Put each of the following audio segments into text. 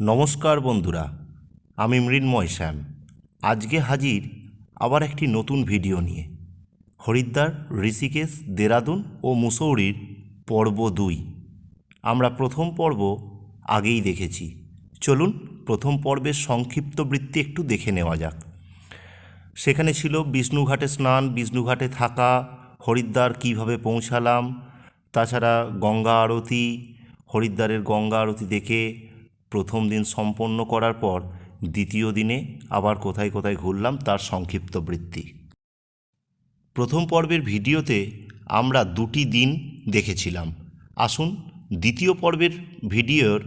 নমস্কার বন্ধুরা, আমি মৃন্ময় শ্যাম। আজকে হাজির আবার একটি নতুন ভিডিও নিয়ে। হরিদ্বার, ঋষিকেশ, দেরাদুন ও মুসৌরির পর্ব দুই। আমরা প্রথম পর্ব আগেই দেখেছি। চলুন প্রথম পর্বের সংক্ষিপ্ত বৃত্তি একটু দেখে নেওয়া যাক। সেখানে ছিল বিষ্ণুঘাটে স্নান, বিষ্ণুঘাটে থাকা, হরিদ্বার কীভাবে পৌঁছালাম, তাছাড়া গঙ্গা আরতি, হরিদ্বারের গঙ্গা আরতি দেখে প্রথম দিন সম্পন্ন করার পর দ্বিতীয় দিনে আবার কোথায় কোথায় ঘুরলাম তার সংক্ষিপ্ত বৃত্তি। প্রথম পর্বের ভিডিওতে আমরা দুটি দিন দেখেছিলাম। আসুন দ্বিতীয় পর্বের ভিডিওর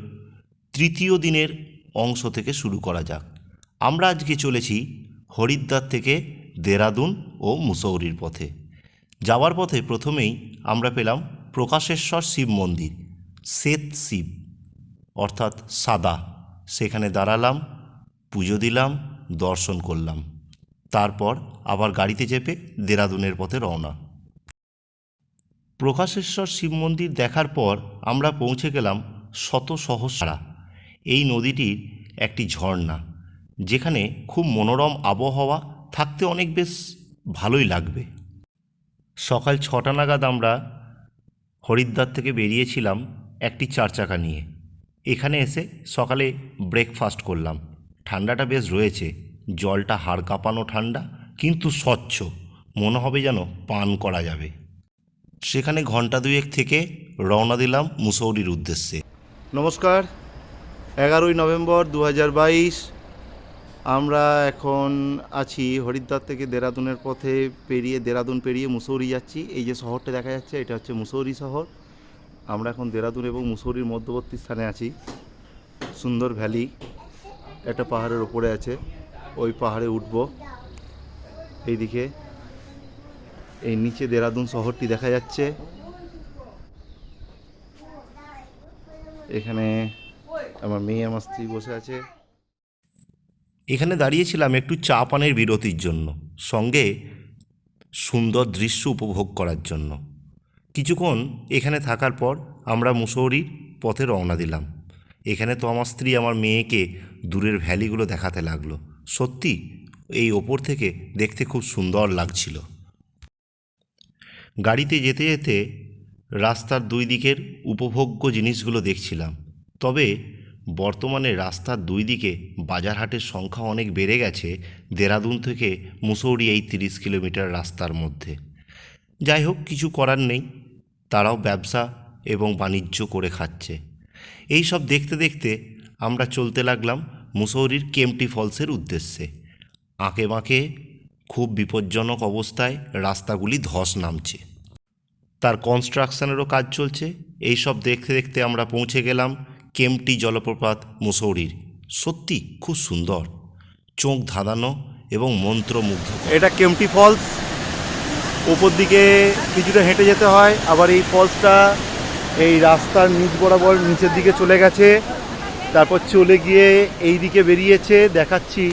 তৃতীয় দিনের অংশ থেকে শুরু করা যাক। আমরা আজকে চলেছি হরিদ্বার থেকে দেরাদুন ও মুসৌরির পথে। যাওয়ার পথে প্রথমেই আমরা পেলাম প্রকাশেশ্বর শিব মন্দির, শ্বেত শিব। অর্থাৎ সাদা। সেখানে দাঁড়ালাম, পুজো দিলাম, দর্শন করলাম। তারপর আবার গাড়িতে চেপে দেরাদুনের পথে রওনা। প্রকাশেশ্বর শিব মন্দির দেখার পর আমরা পৌঁছে গেলাম শত সহস্রা। এই নদীটির একটি ঝর্ণা, যেখানে খুব মনোরম আবহাওয়া থাকতে অনেক বেশ ভালোই লাগবে। সকাল ছটা নাগাদ আমরা হরিদ্বার থেকে বেরিয়েছিলাম একটি চার চাকা নিয়ে। এখানে এসে সকালে ব্রেকফাস্ট করলাম। ঠান্ডাটা বেশ রয়েছে, জলটা হাড় কাঁপানো ঠান্ডা, কিন্তু স্বচ্ছ। মনে হবে যেন পান করা যাবে। সেখানে ঘণ্টা দুয়েক থেকে রওনা দিলাম মুসৌরির উদ্দেশ্যে। নমস্কার, এগারোই নভেম্বর দু আমরা এখন আছি হরিদ্বার থেকে দেরাদুনের পথে পেরিয়ে, দেরাদুন পেরিয়ে মুসৌরি যাচ্ছি। এই যে শহরটা দেখা যাচ্ছে, এটা হচ্ছে মুসৌরি শহর। আমরা এখন দেরাদুন এবং মুসৌরির মধ্যবর্তী স্থানে আছি। সুন্দর ভ্যালি, একটা পাহাড়ের ওপরে আছে, ওই পাহাড়ে উঠব। এইদিকে, এই নিচে দেরাদুন শহরটি দেখা যাচ্ছে। এখানে আমার মেয়ে আমার স্ত্রী বসে আছে। এখানে দাঁড়িয়েছিলাম একটু চা পানের বিরতির জন্য, সঙ্গে সুন্দর দৃশ্য উপভোগ করার জন্য। কিছুক্ষণ এখানে থাকার পর আমরা মুসৌরির পথে রওনা দিলাম। এখানে তো আমার স্ত্রী আমার মেয়েকে দূরের ভ্যালিগুলো দেখাতে লাগল। সত্যি, এই ওপর থেকে দেখতে খুব সুন্দর লাগছিল। গাড়িতে যেতে যেতে রাস্তার দুই দিকের উপভোগ্য জিনিসগুলো দেখছিলাম। তবে বর্তমানে রাস্তার দুই দিকে বাজার হাটের সংখ্যা অনেক বেড়ে গেছে দেরাদুন থেকে মুসৌরি এই তিরিশ কিলোমিটার রাস্তার মধ্যে। যাই হোক, কিছু করার নেই। তারাও ব্যবসা এবং বাণিজ্য করে খাচ্ছে। এই সব দেখতে দেখতে আমরা চলতে লাগলাম মুসৌরির কেমটি ফলসের উদ্দেশ্যে। আঁকে বাঁকে খুব বিপজ্জনক অবস্থায় রাস্তাগুলি ধস নামছে। তার কনস্ট্রাকশনেরও কাজ চলছে। এই সব দেখতে দেখতে আমরা পৌঁছে গেলাম কেমটি জলপ্রপাত মুসৌরির। সত্যি খুব সুন্দর। চোখ ধাঁধানো এবং মন্ত্রমুগ্ধ এটা কেমটি ফলস। ওপর দিকে কিছুটা হেঁটে যেতে হয়, আবার এই ফলসটা এই রাস্তার নিচ বরাবর নিচের দিকে চলে গেছে। তারপর চলে গিয়ে এই দিকে বেরিয়েছে, দেখাচ্ছি।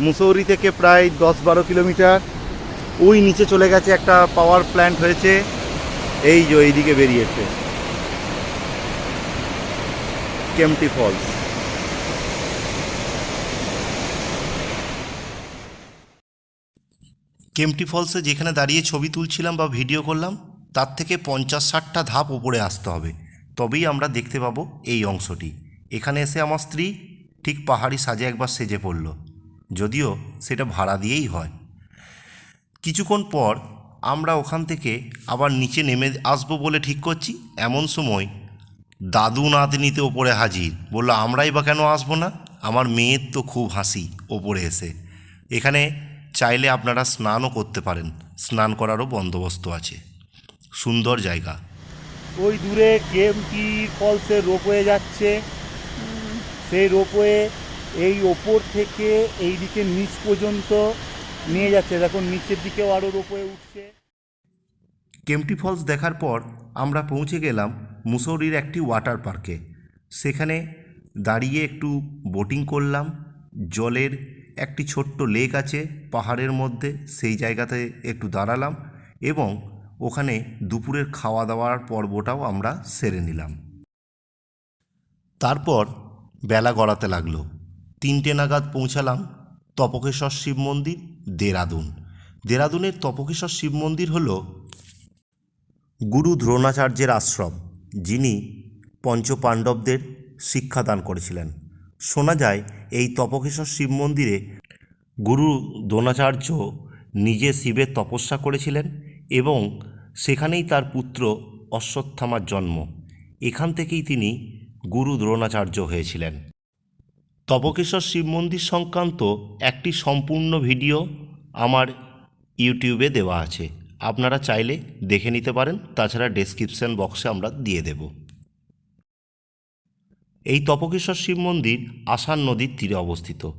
মুসৌরি থেকে প্রায় দশ বারো কিলোমিটার। ওই নিচে চলে গেছে একটা পাওয়ার প্ল্যান্ট হয়েছে, এই যে এইদিকে বেরিয়েছে। কেমটি ফলস কেমটি ফলসে যেখানে দাঁড়িয়ে ছবি তুলছিলাম বা ভিডিও করলাম, তার থেকে পঞ্চাশ ষাটটা ধাপ উপরে আসতে হবে। তবেই আমরা দেখতে পাবো এই অংশটি। এখানে এসে আমার স্ত্রী ঠিক পাহাড়ি সাজে একবার সেজে পড়ল। যদিও সেটা ভাড়া দিয়েই হয়। কিছুক্ষণ পর আমরা ওখান থেকে আবার নিচে নেমে আসব বলে ঠিক করছি। এমন সময় দাদু নাতনিতে ওপরে হাজির। বলল, আমরাই বা কেন আসব না? আমার মেয়ের তো খুব হাসি ওপরে এসে। এখানে চাইলে আপনারা স্নানও করতে পারেন। স্নান করারও বন্দোবস্ত আছে। সুন্দর জায়গা। ওই দূরে কেএমটি ফলসের রোপওয়ে যাচ্ছে। সেই রোপওয়ে এই ওপর থেকে এই দিকে নিচ পর্যন্ত নিয়ে যাচ্ছে। দেখুন নিচের দিকেও আরও রোপওয়ে উঠছে। কেমটি ফলস দেখার পর আমরা পৌঁছে গেলাম মুসৌরির একটি ওয়াটার পার্কে। সেখানে দাঁড়িয়ে একটু বোটিং করলাম জলের একটি ছোট্ট লেক আছে পাহাড়ের মধ্যে, সেই জায়গাতে একটু দাঁড়ালাম এবং ওখানে দুপুরের খাওয়া দাওয়ার পর্বটাও আমরা সেরে নিলাম। তারপর বেলা গড়াতে লাগল। তিনটে নাগাদ পৌঁছালাম তপকেশ্বর শিব মন্দির, দেরাদুন। দেরাদুনের তপকেশ্বর শিব মন্দির হল গুরু দ্রোণাচার্যের আশ্রম, যিনি পঞ্চপাণ্ডবদের শিক্ষাদান করেছিলেন। শোনা যায় এই তপকেশ্বর শিব মন্দিরে গুরু দ্রোণাচার্য নিজে শিবের তপস্যা করেছিলেন এবং সেখানেই তার পুত্র অশ্বত্থামার জন্ম। এখান থেকেই তিনি গুরু দ্রোণাচার্য হয়েছিলেন। তপকেশ্বর শিব মন্দির সংক্রান্ত একটি সম্পূর্ণ ভিডিও আমার ইউটিউবে দেওয়া আছে। আপনারা চাইলে দেখে নিতে পারেন, তাছাড়া ডেসক্রিপশন বক্সে আমরা দিয়ে দেব। এই তপকেশ্বর শিব মন্দির আসান নদীর তীরে অবস্থিত।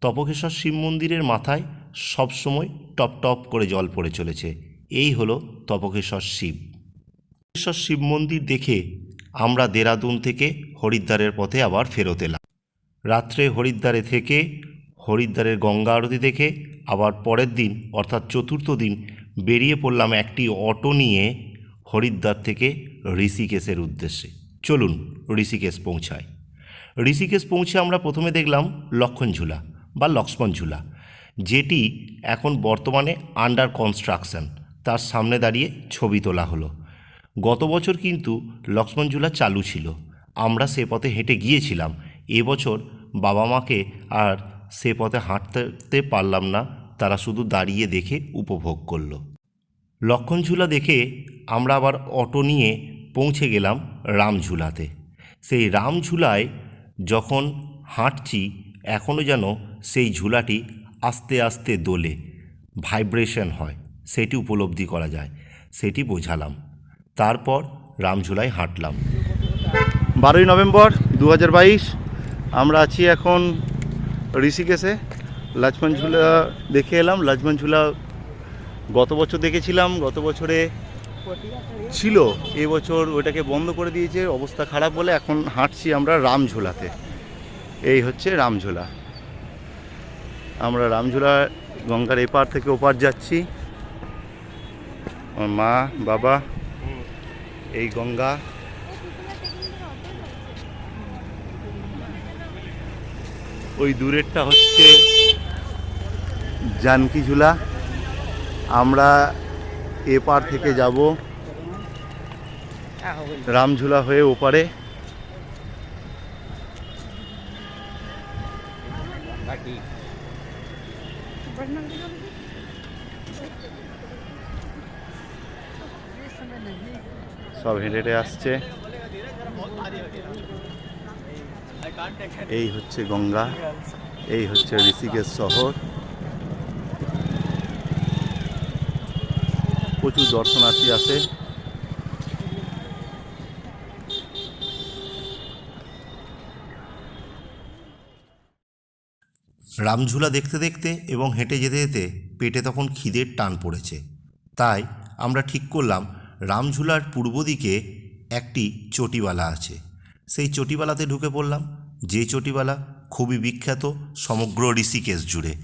তপকেশ্বর শিব মন্দিরের মাথায় সবসময় টপ টপ করে জল পড়ে চলেছে। এই হলো তপকেশ্বর শিব। তপকেশ্বর শিব মন্দির দেখে আমরা দেরাদুন থেকে হরিদ্বারের পথে আবার ফেরত এলাম। রাত্রে হরিদ্বারে থেকে, হরিদ্বারের গঙ্গা আরতি দেখে আবার পরের দিন, অর্থাৎ চতুর্থ দিন, বেরিয়ে পড়লাম একটি অটো নিয়ে হরিদ্বার থেকে ঋষিকেশের উদ্দেশ্যে। চলুন ঋষিকেশ পৌঁছায় ঋষিকেশ পৌঁছে আমরা প্রথমে দেখলাম লক্ষণ ঝুলা বা লক্ষ্মণ ঝুলা যেটি এখন বর্তমানে আন্ডার কনস্ট্রাকশন তার সামনে দাঁড়িয়ে ছবি তোলা হলো। গত বছর কিন্তু লক্ষ্মণ ঝুলা চালু ছিল। আমরা সে পথে হেঁটে গিয়েছিলাম। এবছর বাবা মাকে আর সে পথে হাঁটতে পারলাম না, তারা শুধু দাঁড়িয়ে দেখে উপভোগ করল। লক্ষণঝুলা দেখে আমরা আবার অটো নিয়ে পৌঁছে গেলাম রামঝুলাতে। সেই রামঝুলায় যখন হাঁটছি এখনও যেন সেই ঝুলাটি আস্তে আস্তে দোলে, ভাইব্রেশন হয়, সেটি উপলব্ধি করা যায়, সেটি বোঝালাম। তারপর রামঝুলায় হাঁটলাম। বারোই নভেম্বর দু হাজার বাইশ, আমরা আছি এখন ঋষিকেশে। লক্ষ্মণ ঝুলা দেখে এলাম। লক্ষ্মণ ঝুলা গত বছর দেখেছিলাম, গত বছরে ছিল, এবছর ওটাকে বন্ধ করে দিয়েছে, অবস্থা খারাপ বলে এখন হাঁটছি আমরা রামঝোলাতে। এই হচ্ছে রামঝোলা। আমরা রামঝোলা গঙ্গার এপার থেকে ওপার যাচ্ছি। আমার মা, বাবা, এই গঙ্গা। ওই দূরেরটা হচ্ছে জানকি ঝুলা। আমরা এপার থেকে যাব। রামঝুলা হয়ে ওপারে। সব হেঁটে হেঁটে আসছে। এই হচ্ছে গঙ্গা, এই হচ্ছে ঋষিকেশ শহর। প্রচুর দর্শনার্থী আসে রামঝুলা দেখতে দেখতে এবং হেঁটে যেতে যেতে পেটে তখন খিদের টান পড়েছে। তাই আমরা ঠিক করলাম রামঝুলার পূর্ব দিকে একটি চটিওয়ালা আছে। সেই চটিবালাতে ঢুকে পড়লাম। যে চটিওয়ালা খুবই বিখ্যাত, সমগ্র ঋষিকেশ জুড়ে।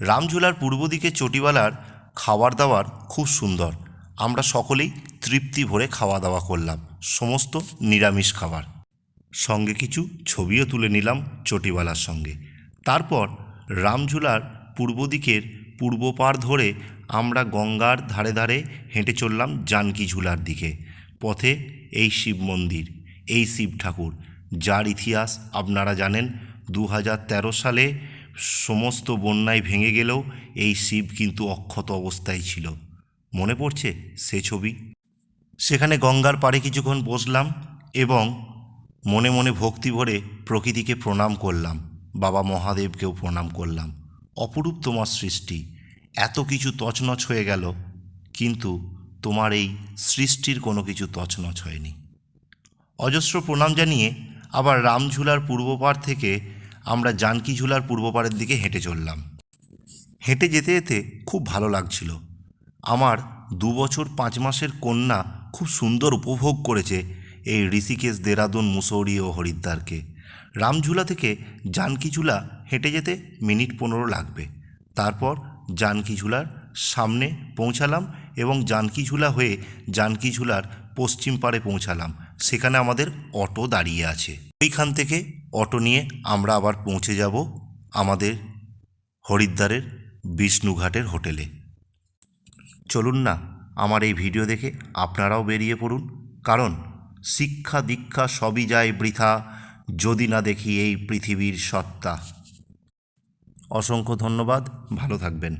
রামঝুলার পূর্ব দিকে চটিবালার খাবার দাবার খুব সুন্দর। আমরা সকলেই তৃপ্তি ভরে খাওয়া দাওয়া করলাম, সমস্ত নিরামিষ খাবার। সঙ্গে কিছু ছবিও তুলে নিলাম চটিবালার সঙ্গে। তারপর রামঝুলার পূর্ব দিকের পূর্ব পার ধরে আমরা গঙ্গার ধারে ধারে হেঁটে চললাম জানকী ঝুলার দিকে। পথে এই শিব মন্দির, এই শিব ঠাকুর, যার ইতিহাস আপনারা জানেন দু হাজার তেরো সালে সমস্ত বন্যায় ভেঙে গেলেও এই শিব কিন্তু অক্ষত অবস্থায় ছিল। মনে পড়ছে সে ছবি? সেখানে গঙ্গার পাড়ে কিছুক্ষণ বসলাম এবং মনে মনে ভক্তি ভরে প্রকৃতিকে প্রণাম করলাম, বাবা মহাদেবকেও প্রণাম করলাম। অপরূপ তোমার সৃষ্টি। এত কিছু তছনছ হয়ে গেল, কিন্তু তোমার এই সৃষ্টির কোনো কিছু তছনছ হয়নি। অজস্র প্রণাম জানিয়ে আবার রামঝুলার পূর্বপাড় থেকে আমরা জানকী ঝুলার পূর্বপাড়ের দিকে হেঁটে চললাম। হেঁটে যেতে যেতে খুব ভালো লাগছিল। আমার দু বছর পাঁচ মাসের কন্যা খুব সুন্দর উপভোগ করেছে এই ঋষিকেশ, দেরাদুন, মুসৌরি ও হরিদ্বারকে। রামঝুলা থেকে জানকীঝুলা হেঁটে যেতে মিনিট পনেরো লাগবে। তারপর জানকীঝুলার সামনে পৌঁছালাম এবং জানকীঝুলা হয়ে জানকীঝুলার পশ্চিম পাড়ে পৌঁছালাম। সেখানে আমাদের অটো দাঁড়িয়ে আছে। ওইখান থেকে অটো নিয়ে আমরা আবার পৌঁছে যাব আমাদের হরিদ্বারের বিষ্ণুঘাটের হোটেলে। চলুন না, আমার এই ভিডিও দেখে আপনারাও বেরিয়ে পড়ুন। কারণ শিক্ষা দীক্ষা সবই যায় বৃথা, যদি না দেখি এই পৃথিবীর সত্তা। অসংখ্য ধন্যবাদ, ভালো থাকবেন।